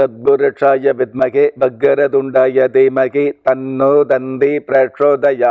தத்புருஷாய வித்மகே பக்கரதுண்டாய தீமகி தன்னோ தந்தி பிரச்சோதயா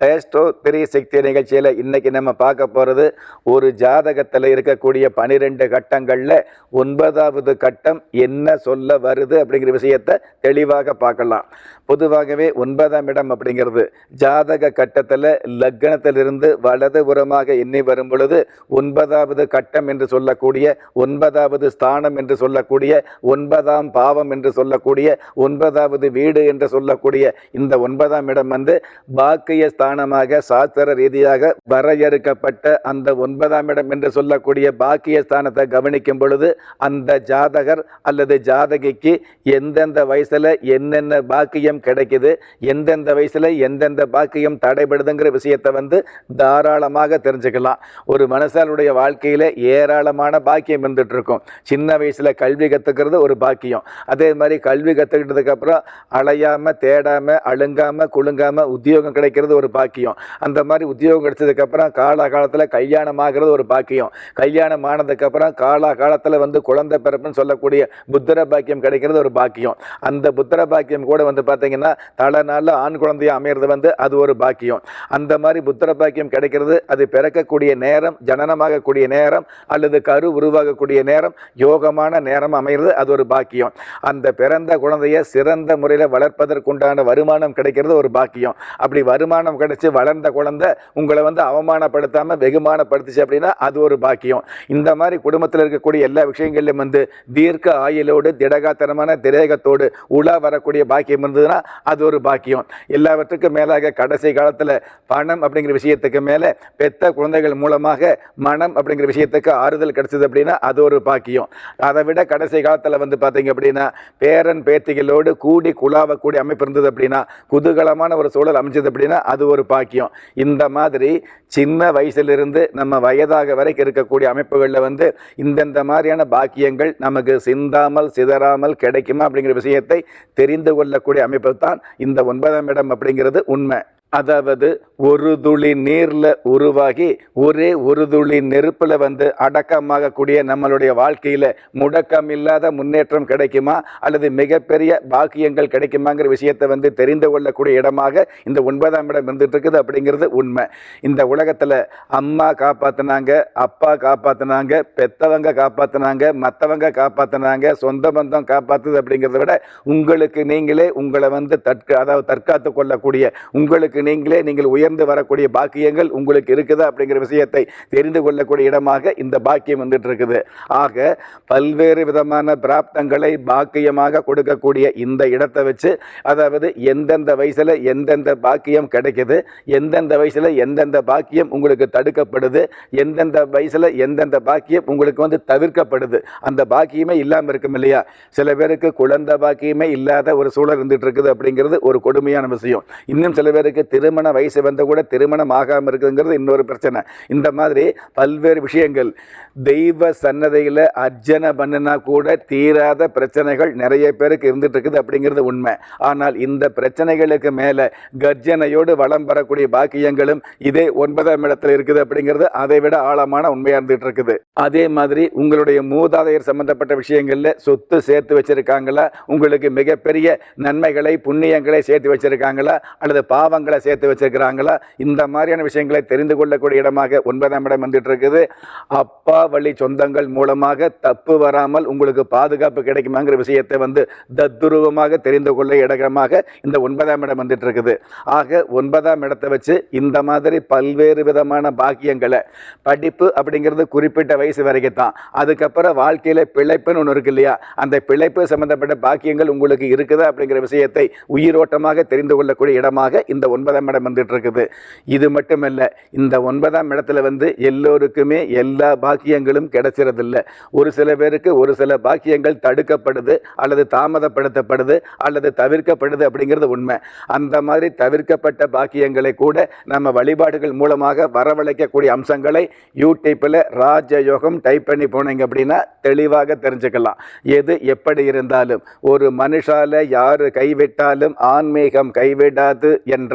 ஏஸ்டோ பெரிய சக்தி நிகழ்ச்சியில் இன்றைக்கி நம்ம பார்க்க போகிறது ஒரு ஜாதகத்தில் இருக்கக்கூடிய பனிரெண்டு கட்டங்களில் ஒன்பதாவது கட்டம் என்ன சொல்ல வருது அப்படிங்கிற விஷயத்தை தெளிவாக பார்க்கலாம். பொதுவாகவே ஒன்பதாம் இடம் அப்படிங்கிறது ஜாதக கட்டத்தில் லக்னத்திலிருந்து வலதுபுறமாக எண்ணி வரும் பொழுது ஒன்பதாவது கட்டம் என்று சொல்லக்கூடிய ஒன்பதாவது ஸ்தானம் என்று சொல்லக்கூடிய ஒன்பதாம் பாவம் என்று சொல்லக்கூடிய ஒன்பதாவது வீடு என்று சொல்லக்கூடிய இந்த ஒன்பதாம் இடம் வந்து பாக்கிய ஸ்தானமாக சாஸ்திர ரீதியாக வரையறுக்கப்பட்ட அந்த ஒன்பதாம் இடம் என்று சொல்லக்கூடிய பாக்கிய ஸ்தானத்தை கவனிக்கும் பொழுது அந்த ஜாதகர் அல்லது ஜாதகிக்கு எந்தெந்த வயசில் என்னென்ன பாக்கியம் கிடைக்குது எந்தெந்த வயசில் எந்தெந்த பாக்கியம் தடைபடுதுங்கிற விஷயத்தை வந்து தாராளமாக தெரிஞ்சுக்கலாம். ஒரு மனுஷனுடைய வாழ்க்கையில் ஏராளமான பாக்கியம் இருந்துட்டு இருக்கும் சின்ன வயசில் கல்வி கற்றுக்கிறது ஒரு பாக்கியம். அதே மாதிரி கல்வி கற்றுக்கிட்டதுக்கப்புறம் அலையாமல் தேடாமல் தேடாம குழுங்காமல் உத்தியோகம் கிடைக்கிறது ஒரு பாக்கியம். அந்த மாதிரி உத்தியோகம் கிடைச்சதுக்கப்புறம் அப்புறம் காலா கல்யாணம் ஆகிறது ஒரு பாக்கியம். கல்யாணம் ஆனதுக்கப்புறம் காலா வந்து குழந்தை பிறப்புன்னு சொல்லக்கூடிய புத்திர பாக்கியம் கிடைக்கிறது ஒரு பாக்கியம். அந்த புத்திர பாக்கியம் கூட வந்து பார்த்தீங்கன்னா தலை நாளில் ஆண் குழந்தையாக அமையிறது வந்து அது ஒரு பாக்கியம். அந்த மாதிரி புத்திர பாக்கியம் கிடைக்கிறது அது பிறக்கக்கூடிய நேரம் ஜனனமாகக்கூடிய நேரம் அல்லது கரு உருவாகக்கூடிய நேரம் யோகமான நேரம் அமைகிறது அது ஒரு பாக்கியம். அந்த பிறந்த குழந்தைய சிறந்த முறையில் வளர்ப்பதற்குண்டான வருமானம் கிடைக்கிறது ஒரு பாக்கியம். அப்படி வருமானம் கிடைச்சி வளர்ந்த குழந்தை உங்களை வந்து அவமானப்படுத்தாமல் வெகுமானப்படுத்துச்சு அப்படின்னா அது ஒரு பாக்கியம். இந்த மாதிரி குடும்பத்தில் இருக்கக்கூடிய எல்லா விஷயங்கள்லையும் வந்து தீர்க்க ஆயுளோடு திடகாத்தனமான திரேகத்தோடு உலா வரக்கூடிய பாக்கியம் இருந்ததுன்னா அது ஒரு பாக்கியம். எல்லாவற்றுக்கும் மேலாக கடைசி காலத்தில் பணம் அப்படிங்கிற விஷயத்துக்கு மேலே பெத்த குழந்தைகள் மூலமாக மனம் அப்படிங்கிற விஷயத்துக்கு ஆறுதல் கிடைச்சது அப்படின்னா அது ஒரு பாக்கியம். அதை விட கடைசி காலத்தில் வந்து பார்த்தீங்க அப்படின்னா பேரன் பேத்திகளோடு கூடி குழாவக்கூடிய அமைப்பு இருந்தது அப்படின்னா குதூகலமான ஒரு சூழல் அமைஞ்சது அப்படின்னா அது ஒரு ஒரு பாக்கியம். இந்த மாதிரி சின்ன வயசிலிருந்து நம்ம வயதாக வரைக்கும் இருக்கக்கூடிய அமைப்புகளில் வந்து இந்தந்த மாதிரியான பாக்கியங்கள் நமக்கு சிந்தாமல் சிதறாமல் கிடைக்குமா அப்படிங்கிற விஷயத்தை தெரிந்து கொள்ளக்கூடிய அமைப்பு தான் இந்த ஒன்பதாம் இடம் அப்படிங்கிறது உண்மை. அதாவது ஒரு துளி நீரில் உருவாகி ஒரே ஒரு துளி நெருப்பில் வந்து அடக்கமாகக்கூடிய நம்மளுடைய வாழ்க்கையில் முடக்கம் இல்லாத முன்னேற்றம் கிடைக்குமா? அல்லது மிகப்பெரிய பாக்கியங்கள் கிடைக்குமாங்கிற விஷயத்தை வந்து தெரிந்து கொள்ளக்கூடிய இடமாக இந்த ஒன்பதாம் இடம் இருந்துட்டு இருக்குது அப்படிங்கிறது உண்மை. இந்த உலகத்தில் அம்மா காப்பாற்றினாங்க அப்பா காப்பாற்றினாங்க பெத்தவங்க காப்பாற்றினாங்க மற்றவங்க காப்பாற்றினாங்க சொந்த பந்தம் காப்பாற்றுது அப்படிங்கிறத விட உங்களுக்கு நீங்களே உங்களை வந்து தற்க அதாவது தற்காத்து கொள்ளக்கூடிய உங்களுக்கு நீங்களே நீங்கள் உயர்ந்து வரக்கூடிய பாக்கியங்கள் உங்களுக்கு இருக்குதா அப்படிங்கிற விஷயத்தை தெரிந்து கொள்ளக்கூடிய இடமாக இந்த பாக்கியம் வந்துட்டு இருக்குது ஆக பல்வேறு விதமான பிராப்தங்களை பாக்கியமாக கொடுக்கக்கூடிய இந்த இடத்தை வச்சு அதாவது எந்தெந்த வயசில் எந்தெந்த பாக்கியம் கிடைக்குது எந்தெந்த வயசில் எந்தெந்த பாக்கியம் உங்களுக்கு தடுக்கப்படுது எந்தெந்த வயசில் எந்தெந்த பாக்கியம் உங்களுக்கு வந்து தவிர்க்கப்படுது அந்த பாக்கியமே இல்லாமல் இருக்கும் இல்லையா? சில பேருக்கு குழந்தை பாக்கியமே இல்லாத ஒரு சூழல் இருந்துட்டு இருக்குது அப்படிங்கிறது ஒரு கொடுமையான விஷயம். இன்னும் சில பேருக்கு திருமண வயசு வந்த கூட திருமணம் ஆகாமல் இருக்குதுங்கிறது இன்னொரு பிரச்சனை. இந்த மாதிரி பல்வேறு விஷயங்கள். தெய்வ சன்னதியில் அர்ச்சனை பண்ணினா கூட தீராத பிரச்சனைகள் நிறைய பேருக்கு இருந்துட்டு இருக்குது அப்படிங்கிறது உண்மை. ஆனால் இந்த பிரச்சனைகளுக்கு மேலே கர்ஜனையோடு வளம் பெறக்கூடிய பாக்கியங்களும் இதே ஒன்பதாம் இடத்துல இருக்குது அப்படிங்கிறது அதை விட ஆழமான உண்மையாக இருந்துட்டு இருக்குது. அதே மாதிரி உங்களுடைய மூதாதையர் சம்பந்தப்பட்ட விஷயங்களில் சொத்து சேர்த்து வச்சிருக்காங்களா? உங்களுக்கு மிகப்பெரிய நன்மைகளை புண்ணியங்களை சேர்த்து வச்சிருக்காங்களா? அல்லது பாவங்களை சேர்த்து வச்சிருக்கிறாங்களா? இந்த மாதிரியான விஷயங்களை தெரிந்து கொள்ளக்கூடிய இடமாக ஒன்பதாம் இடம் வந்துட்டு இருக்குது அப்பா வழி சொந்தங்கள் மூலமாக தப்பு வராமல் உங்களுக்கு பாதுகாப்பு கிடைக்குமாங்கிற விஷயத்தை வந்து தத்துருவமாக தெரிந்து கொள்ள இடமாக இந்த ஒன்பதாம் இடம் வந்துட்டு இருக்குது ஆக ஒன்பதாம் இடத்தை வச்சு இந்த மாதிரி பல்வேறு விதமான பாக்கியங்களை படிப்பு அப்படிங்கிறது குறிப்பிட்ட வயசு வரைக்கும் தான் அதுக்கப்புறம் வாழ்க்கையில் பிழைப்புன்னு ஒன்று இருக்கு இல்லையா? அந்த பிழைப்பு சம்பந்தப்பட்ட பாக்கியங்கள் உங்களுக்கு இருக்குதா அப்படிங்கிற விஷயத்தை உயிரோட்டமாக தெரிந்து கொள்ளக்கூடிய இடமாக இந்த ஒன்பது ஒன்பதாம் இடம் வந்துட்டு இருக்குது இது மட்டுமல்ல இந்த ஒன்பதாம் இடத்துல வந்து எல்லோருக்குமே எல்லா பாக்கியங்களும் கிடைச்சிறதில்ல. ஒரு சில பேருக்கு ஒரு சில பாக்கியங்கள் தடுக்கப்படுது அல்லது தாமதப்படுத்தப்படுது அல்லது தவிர்க்கப்படுது அப்படிங்கிறது உண்மை. அந்த மாதிரி தவிர்க்கப்பட்ட பாக்கியங்களை கூட நம்ம வழிபாடுகள் மூலமாக வரவழைக்கக்கூடிய அம்சங்களை யூடியூப்பில் ராஜயோகம் டைப் பண்ணி போனீங்க அப்படின்னா தெளிவாக தெரிஞ்சுக்கலாம். எது எப்படி இருந்தாலும் ஒரு மனுஷால யார் கைவிட்டாலும் ஆன்மீகம் கைவிடாது என்ற